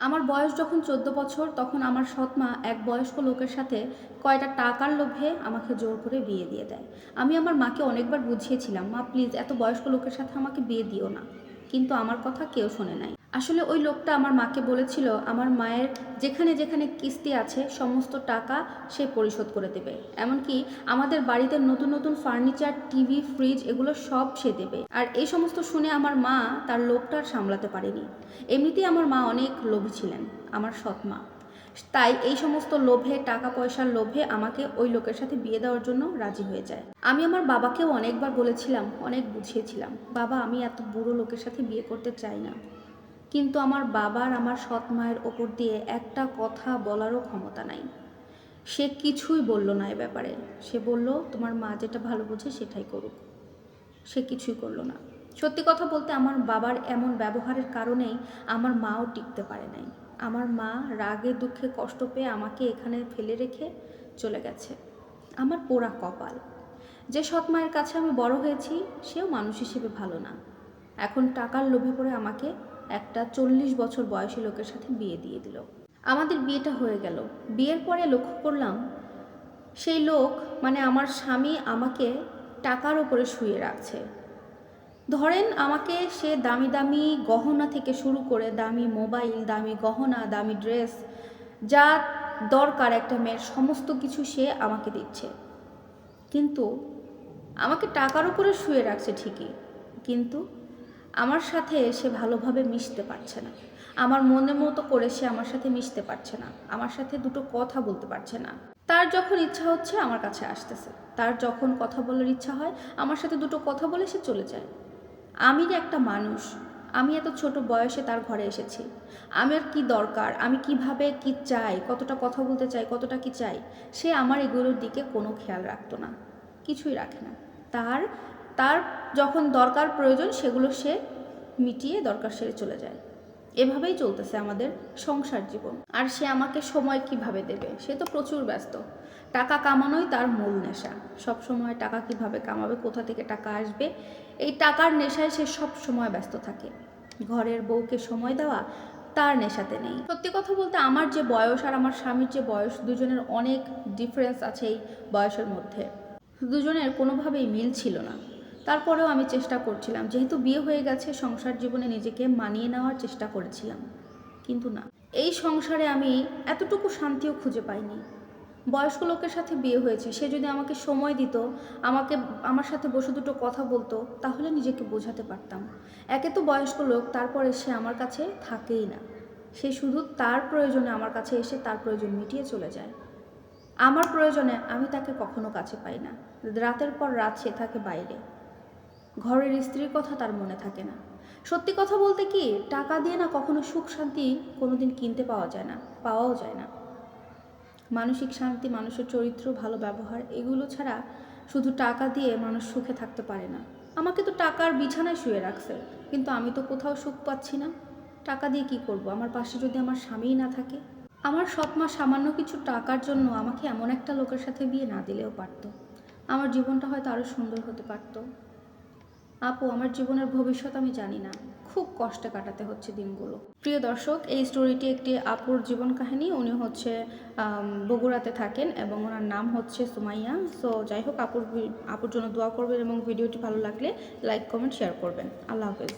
আমার বয়স যখন চোদ্দ বছর, তখন আমার সৎমা এক বয়স্ক লোকের সাথে কয়টা টাকার লোভে আমাকে জোর করে বিয়ে দিয়ে দেয়। আমি আমার মাকে অনেকবার বুঝিয়েছিলাম, মা প্লিজ এত বয়স্ক লোকের সাথে আমাকে বিয়ে দিও না। কিন্তু আমার কথা কেউ শোনে নাই। আসলে ওই লোকটা আমার মাকে বলেছিল, আমার মায়ের যেখানে যেখানে কিস্তি আছে, সমস্ত টাকা সে পরিশোধ করে দেবে। এমনকি আমাদের বাড়িতে নতুন নতুন ফার্নিচার, টিভি, ফ্রিজ এগুলো সব সে দেবে। আর এই সমস্ত শুনে আমার মা তার লোকটা আর সামলাতে পারেনি। এমনিতেই আমার মা অনেক লোভী ছিলেন, আমার সৎ মা। তাই এই সমস্ত লোভে টাকা পয়সার লোভে আমাকে ওই লোকের সাথে বিয়ে দেওয়ার জন্য রাজি হয়ে যায়। আমি আমার বাবাকেও অনেকবার বলেছিলাম, অনেক বুঝিয়েছিলাম, বাবা, আমি এত বুড়ো লোকের সাথে বিয়ে করতে চাই না। কিন্তু আমার বাবার আমার সৎ মায়ের ওপর দিয়ে একটা কথা বলারও ক্ষমতা নাই। সে কিছুই বলল না এ ব্যাপারে। সে বলল, তোমার মা যেটা ভালো বোঝে সেটাই করুক। সে কিছুই করল না। সত্যি কথা বলতে আমার বাবার এমন ব্যবহারের কারণেই আমার মাও টিকতে পারে নাই। আমার মা রাগে দুঃখে কষ্ট পেয়ে আমাকে এখানে ফেলে রেখে চলে গেছে। আমার পোড়া কপাল। যে সৎ মায়ের কাছে আমি বড় হয়েছি, সেও মানুষ হিসেবে ভালো না। এখন টাকার লোভে পড়ে আমাকে একটা চল্লিশ বছর বয়সী লোকের সাথে বিয়ে দিয়ে দিল। আমাদের বিয়েটা হয়ে গেল। বিয়ের পরে লক্ষ্য করলাম, সেই লোক মানে আমার স্বামী আমাকে টাকার ওপরে শুয়ে রাখছে। ধরেন আমাকে সে দামি দামি গহনা থেকে শুরু করে দামি মোবাইল, দামি গহনা, দামি ড্রেস, যা দরকার একটা মেয়ের, সমস্ত কিছু সে আমাকে দিচ্ছে। কিন্তু আমাকে টাকার উপরে শুয়ে রাখছে ঠিকই, কিন্তু আমার সাথে সে ভালোভাবে মিশতে পারছে না। আমার মনের মতো করে সে আমার সাথে মিশতে পারছে না। আমার সাথে দুটো কথা বলতে পারছে না। তার যখন ইচ্ছা হচ্ছে আমার কাছে আসতেছে। তার যখন কথা বলার ইচ্ছা হয়, আমার সাথে দুটো কথা বলে সে চলে যায়। আমি যে একটা মানুষ, আমি এত ছোট বয়সে তার ঘরে এসেছি। আমার কি দরকার? আমি কীভাবে কি চাই? কতটা কথা বলতে চাই? কতটা কি চাই? সে আমার এগুলোর দিকে কোনো খেয়াল রাখতো না। কিছুই রাখে না। তার তার যখন দরকার প্রয়োজন, সেগুলো সে মিটিয়ে দরকার সেরে চলে যায়। এভাবেই চলতেছে আমাদের সংসার জীবন। আর সে আমাকে সময় কীভাবে দেবে? সে তো প্রচুর ব্যস্ত। টাকা কামানোই তার মূল নেশা। সব সময় টাকা কীভাবে কামাবে, কোথা থেকে টাকা আসবে, এই টাকার নেশায় সে সব সময় ব্যস্ত থাকে। ঘরের বউকে সময় দেওয়া তার নেশাতে নেই। সত্যি কথা বলতে আমার যে বয়স আর আমার স্বামীর যে বয়স দুজনের অনেক ডিফারেন্স আছে এই বয়সের মধ্যে। দুজনের কোনোভাবেই মিল ছিল না। তারপরেও আমি চেষ্টা করছিলাম। যেহেতু বিয়ে হয়ে গেছে, সংসার জীবনে নিজেকে মানিয়ে নেওয়ার চেষ্টা করেছিলাম। কিন্তু না। এই সংসারে আমি এতটুকু শান্তিও খুঁজে পাইনি। বয়স্ক লোকের সাথে বিয়ে হয়েছে, সে যদি আমাকে সময় দিত, আমাকে, আমার সাথে বসে দুটো কথা বলতো, তাহলে নিজেকে বোঝাতে পারতাম। একে তো বয়স্ক লোক, তারপরে সে আমার কাছে থাকেই না। সে শুধু তার প্রয়োজনে আমার কাছে এসে তার প্রয়োজন মিটিয়ে চলে যায়। আমার প্রয়োজনে আমি তাকে কখনো কাছে পাই না। রাতের পর রাত সে থাকে বাইরে। ঘরের স্ত্রীর কথা তার মনে থাকে না। সত্যি কথা বলতে কি, টাকা দিয়ে না কখনো সুখ শান্তি কোনোদিন কিনতে পাওয়া যায় না, পাওয়াও যায় না। মানসিক শান্তি, মানুষের চরিত্র, ভালো ব্যবহার, এগুলো ছাড়া শুধু টাকা দিয়ে মানুষ সুখে থাকতে পারে না। আমাকে তো টাকার বিছানায় শুয়ে রাখছে, কিন্তু আমি তো কোথাও সুখ পাচ্ছি না। টাকা দিয়ে কি করব? আমার পাশে যদি আমার স্বামীই না থাকে? আমার সৎ মা সামান্য কিছু টাকার জন্য আমাকে এমন একটা লোকের সাথে বিয়ে না দিলেও পারতো। আমার জীবনটা হয়তো আরও সুন্দর হতে পারতো। আপু, আমার জীবনের ভবিষ্যৎ আমি জানি না। খুব কষ্টে কাটাতে হচ্ছে দিনগুলো। প্রিয় দর্শক, এই স্টোরিটি একটি আপুর জীবন কাহিনী। উনি হচ্ছে বগুড়াতে থাকেন এবং ওনার নাম হচ্ছে সুমাইয়া। সো, যাই হোক, আপুর আপুর জন্য দোয়া করবেন এবং ভিডিওটি ভালো লাগলে লাইক, কমেন্ট, শেয়ার করবেন। আল্লাহ হাফেজ।